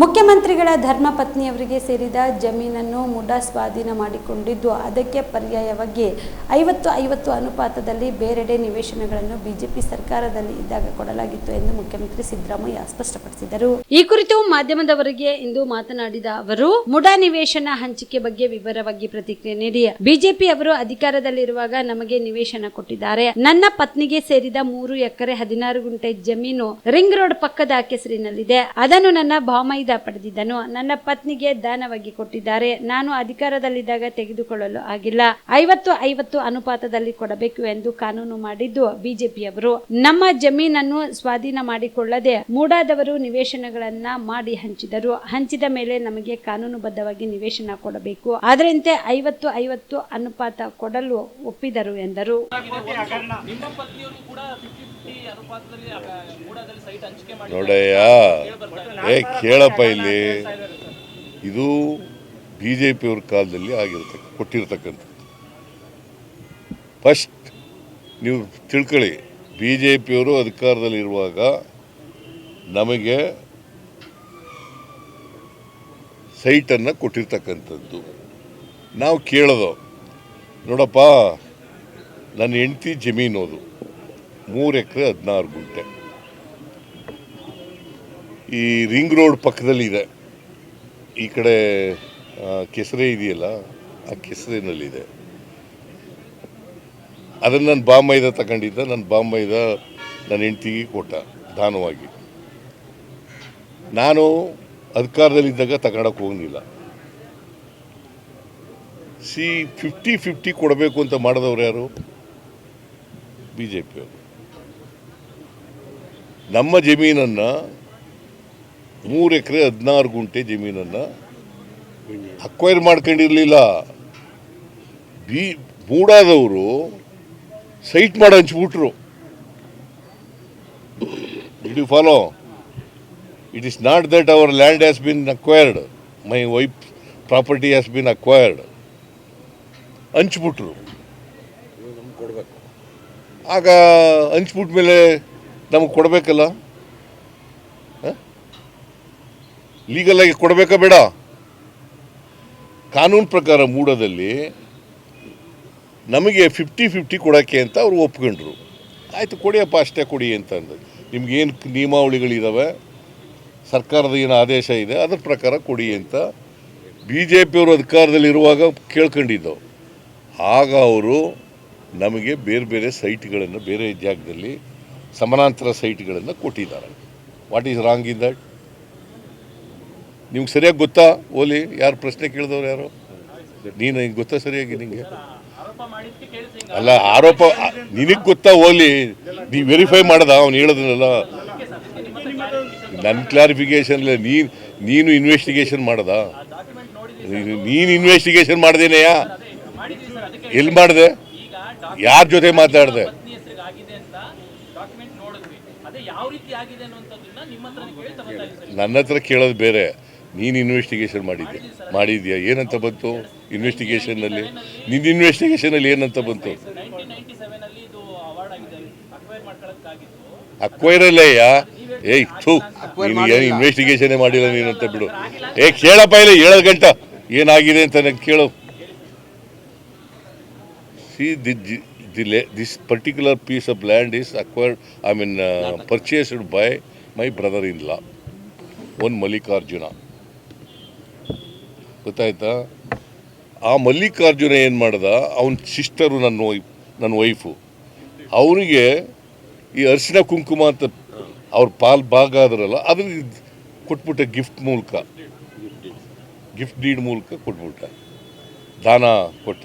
ಮುಖ್ಯಮಂತ್ರಿಗಳ ಧರ್ಮಪತ್ನಿಯವರಿಗೆ ಸೇರಿದ ಜಮೀನನ್ನು ಮುಡಾ ಸ್ವಾಧೀನ ಮಾಡಿಕೊಂಡಿದ್ದು, ಅದಕ್ಕೆ ಪರ್ಯಾಯವಾಗಿ ಐವತ್ತು ಐವತ್ತು ಅನುಪಾತದಲ್ಲಿ ಬೇರೆಡೆ ನಿವೇಶನಗಳನ್ನು ಬಿಜೆಪಿ ಸರ್ಕಾರದಲ್ಲಿ ಇದ್ದಾಗ ಕೊಡಲಾಗಿತ್ತು ಎಂದು ಮುಖ್ಯಮಂತ್ರಿ ಸಿದ್ದರಾಮಯ್ಯ ಸ್ಪಷ್ಟಪಡಿಸಿದರು. ಈ ಕುರಿತು ಮಾಧ್ಯಮದವರಿಗೆ ಇಂದು ಮಾತನಾಡಿದ ಅವರು, ಮುಡಾ ನಿವೇಶನ ಹಂಚಿಕೆ ಬಗ್ಗೆ ವಿವರವಾಗಿ ಪ್ರತಿಕ್ರಿಯೆ ನೀಡಿ ಬಿಜೆಪಿ ಅವರು ಅಧಿಕಾರದಲ್ಲಿರುವಾಗ ನಮಗೆ ನಿವೇಶನ ಕೊಟ್ಟಿದ್ದಾರೆ. ನನ್ನ ಪತ್ನಿಗೆ ಸೇರಿದ ಮೂರು ಎಕರೆ ಹದಿನಾರು ಗುಂಟೆ ಜಮೀನು ರಿಂಗ್ ರೋಡ್ ಪಕ್ಕದ ಕೆಸರಿನಲ್ಲಿದೆ ಅದನ್ನು ನನ್ನ ಬಾಮೈದ ಪಡೆದಿದ್ದನು. ನನ್ನ ಪತ್ನಿಗೆ ದಾನವಾಗಿ ಕೊಟ್ಟಿದ್ದಾರೆ. ನಾನು ಅಧಿಕಾರದಲ್ಲಿದ್ದಾಗ ತೆಗೆದುಕೊಳ್ಳಲು ಆಗಿಲ್ಲ. ಐವತ್ತು ಐವತ್ತು ಅನುಪಾತದಲ್ಲಿ ಕೊಡಬೇಕು ಎಂದು ಕಾನೂನು ಮಾಡಿದ್ದು ಬಿಜೆಪಿಯವರು. ನಮ್ಮ ಜಮೀನನ್ನು ಸ್ವಾಧೀನ ಮಾಡಿಕೊಳ್ಳದೆ ಮೂಡಾದವರು ನಿವೇಶನಗಳನ್ನ ಮಾಡಿ ಹಂಚಿದರು. ಹಂಚಿದ ಮೇಲೆ ನಮಗೆ ಕಾನೂನುಬದ್ಧವಾಗಿ ನಿವೇಶನ ಕೊಡಬೇಕು. ಅದರಂತೆ ಐವತ್ತು ಐವತ್ತು ಅನುಪಾತ ಕೊಡಲು ಒಪ್ಪಿದರು ಎಂದರು. ನೋಡಯ್ಯ. ಏ ಕೇಳಪ್ಪ ಇಲ್ಲಿ. ಇದು ಬಿ ಜೆ ಪಿಯವ್ರ ಕಾಲದಲ್ಲಿ ಆಗಿರ್ತಕ್ಕ ಕೊಟ್ಟಿರ್ತಕ್ಕಂಥದ್ದು. ಫಸ್ಟ್ ನೀವು ತಿಳ್ಕೊಳ್ಳಿ ಬಿ ಜೆ ಪಿಯವರು ಅಧಿಕಾರದಲ್ಲಿರುವಾಗ ನಮಗೆ ಸೈಟನ್ನು ಕೊಟ್ಟಿರ್ತಕ್ಕಂಥದ್ದು. ನಾವು ಕೇಳೋದು. ನೋಡಪ್ಪ ನನ್ನ ಹೆಂಡತಿ ಜಮೀನು ಅದು. ಮೂರು ಎಕರೆ ಹದಿನಾರು ಗುಂಟೆ. ಈ ರಿಂಗ್ ರೋಡ್ ಪಕ್ಕದಲ್ಲಿ ಇದೆ. ಈ ಕಡೆ ಕೆಸರೆ ಇದೆಯಲ್ಲ, ಆ ಕೆಸರಿನಲ್ಲಿದೆ. ಅದನ್ನು ನಾನು ಬಾಂಬೈದ ತಗೊಂಡಿದ್ದ. ನನ್ನ ಬಾಂಬೈದ ನನ್ನ ಹೆಂಡತಿಗೆ ಕೊಟ್ಟ, ದಾನವಾಗಿ. ನಾನು ಅಧಿಕಾರದಲ್ಲಿದ್ದಾಗ ತಗೊಳಕ್ಕೆ ಹೋಗಲಿಲ್ಲ. ಸಿ, ಫಿಫ್ಟಿ ಫಿಫ್ಟಿ ಕೊಡಬೇಕು ಅಂತ ಮಾಡಿದವ್ರು ಯಾರು? ಬಿ ಜೆ ಪಿಯವರು ನಮ್ಮ ಜಮೀನನ್ನು ಮೂರು ಎಕರೆ ಹದಿನಾರು ಗುಂಟೆ ಜಮೀನನ್ನು ಅಕ್ವೈರ್ ಮಾಡ್ಕೊಂಡಿರಲಿಲ್ಲ. ಬಿ ಮೂಡಾದವರು ಸೈಟ್ ಮಾಡಿ ಹಂಚ್ಬಿಟ್ರು you follow it is not that our land has been acquired my wife property has been acquired ಹಂಚ್ಬಿಟ್ರು ಆಗ ಹಂಚ್ಬಿಟ್ಟ ಮೇಲೆ ನಮಗೆ ಕೊಡಬೇಕಲ್ಲ? ಲೀಗಲ್ ಆಗಿ ಕೊಡಬೇಕಾ ಬೇಡ? ಕಾನೂನು ಪ್ರಕಾರ ಮೂಡದಲ್ಲಿ ನಮಗೆ ಫಿಫ್ಟಿ ಫಿಫ್ಟಿ ಕೊಡೋಕ್ಕೆ ಅಂತ ಅವರು ಒಪ್ಕೊಂಡ್ರು. ಆಯಿತು, ಕೊಡಿಯಪ್ಪ, ಅಷ್ಟೇ ಕೊಡಿ ಅಂತ ಅಂದ ನಿಮ್ಗೇನು ನಿಯಮಾವಳಿಗಳಿದ್ದಾವೆ ಸರ್ಕಾರದ ಏನು ಆದೇಶ ಇದೆ, ಅದ್ರ ಪ್ರಕಾರ ಕೊಡಿ ಅಂತ ಬಿ ಜೆ ಪಿಯವರು ಅಧಿಕಾರದಲ್ಲಿರುವಾಗ ಕೇಳ್ಕೊಂಡಿದ್ದವು ಆಗ ಅವರು ನಮಗೆ ಬೇರೆ ಬೇರೆ ಸೈಟ್ಗಳನ್ನು, ಬೇರೆ ಜಾಗದಲ್ಲಿ ಸಮಾನಾಂತರ ಸೈಟ್ಗಳನ್ನು ಕೊಟ್ಟಿದ್ದಾರೆ. What is wrong in that ನಿಮ್ಗೆ ಸರಿಯಾಗಿ ಗೊತ್ತಾ? ಓಲಿ, ಯಾರು ಪ್ರಶ್ನೆ ಕೇಳಿದವ್ರು ಯಾರು? ನೀನು ಗೊತ್ತಾ ಸರಿಯಾಗಿ ನಿಮಗೆ ಅಲ್ಲ, ಆರೋಪ, ನಿನಗೆ ಗೊತ್ತಾ ಓಲಿ? ನೀ ವೆರಿಫೈ ಮಾಡ್ದ? ಅವ್ನು ಹೇಳೋದನ್ನೆಲ್ಲ ನನ್ನ ಕ್ಲಾರಿಫಿಕೇಶನ್ ಇಲ್ಲ. ನೀನು ನೀನು ಇನ್ವೆಸ್ಟಿಗೇಷನ್ ಮಾಡ್ದ? ನೀನು- ಇನ್ವೆಸ್ಟಿಗೇಷನ್ ಮಾಡ್ದೇನೆಯಾ ಎಲ್ಲಿ ಮಾಡಿದೆ? ಯಾರ ಜೊತೆ ಮಾತಾಡಿದೆ? ಆಗಿದೆ ಅನ್ನುವಂಥದ್ದನ್ನ ನಿಮ್ಮ ಹತ್ರ ಕೇಳಿ ತಗೋತಾ ಇದ್ದೀವಿ ಸರ್. ನನ್ನ ಹತ್ರ ಕೇಳೋದು ಬೇರೆ. ನೀನು ಇನ್ವೆಸ್ಟಿಗೇಷನ್ ಮಾಡಿದ್ಯಾ? ಮಾಡಿದ್ಯಾ? ಏನಂತ ಬಂತು ಇನ್ವೆಸ್ಟಿಗೇಷನ್ನಲ್ಲಿ ನಿನ್ನ ಇನ್ವೆಸ್ಟಿಗೇಷನಲ್ಲಿ ಏನಂತ ಬಂತು? ನೈನ್ಟೀನ್ ನೈನ್ಟಿ ಸೆವೆನ್ ಅಲ್ಲಿ ಇದು ಅವಾರ್ಡ್ ಆಗಿದೆ. ಅಕ್ವೈರ್ ಅಕ್ವೈರಲ್ಲಯ್ಯ ಏಯ್ ಥೂ. ನೀನು ಏನು ಇನ್ವೆಸ್ಟಿಗೇಷನ್ ಮಾಡಿಲ್ಲ ನೀನು ಅಂತ ಬಿಡು. ಏ ಕೇಳಪ್ಪ ಇಲ್ಲ ಏಳು ಗಂಟ. ಏನಾಗಿದೆ ಅಂತ ನನಗೆ ಕೇಳು. See the this particular piece of land is acquired I mean purchased by my brother in law one Mallikarjuna ಗೊತ್ತಾಯ್ತಾ? ಆ ಮಲ್ಲಿಕಾರ್ಜುನ ಏನು ಮಾಡ್ದ? ಅವನ ಸಿಸ್ಟರು ನನ್ನ ವೈಫ್ ನನ್ನ ವೈಫು ಅವನಿಗೆ ಈ ಅರಿಶಿನ ಕುಂಕುಮ ಅಂತ ಅವ್ರ ಪಾಲ್ ಭಾಗ ಆದ್ರಲ್ಲ ಅದನ್ನ ಕೊಟ್ಬಿಟ್ಟ ಗಿಫ್ಟ್ ಮೂಲಕ. ಗಿಫ್ಟ್ ಡೀಡ್ ಮೂಲಕ ಕೊಟ್ಬಿಟ್ಟ. ದಾನ ಕೊಟ್ಟ.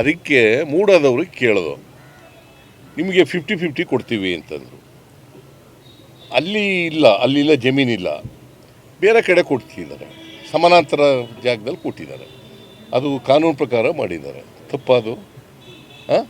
ಅದಕ್ಕೆ ಮೂಡಾದವ್ರಿಗೆ ಕೇಳೋದು. ನಿಮಗೆ ಫಿಫ್ಟಿ ಫಿಫ್ಟಿ ಕೊಡ್ತೀವಿ ಅಂತಂದರು. ಅಲ್ಲಿ ಇಲ್ಲ ಅಲ್ಲಿಲ್ಲ ಜಮೀನಿಲ್ಲ ಬೇರೆ ಕಡೆ ಕೊಡ್ತಿದ್ದಾರೆ. ಸಮಾನಾಂತರ ಜಾಗದಲ್ಲಿ ಕೊಟ್ಟಿದ್ದಾರೆ. ಅದು ಕಾನೂನು ಪ್ರಕಾರ ಮಾಡಿದ್ದಾರೆ. ತಪ್ಪದು? ಹಾಂ?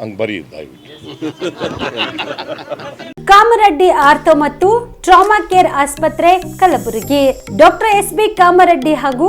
ಹಂಗೆ ಬರೀ ದಯವಿಟ್ಟು ಕಾಮರೆಡ್ಡಿ ಆರ್ಥೋ ಮತ್ತು ಟ್ರಾಮಾ ಕೇರ್ ಆಸ್ಪತ್ರೆ Kalaburagi. Doctor S B Kamareddy ಹಾಗೂ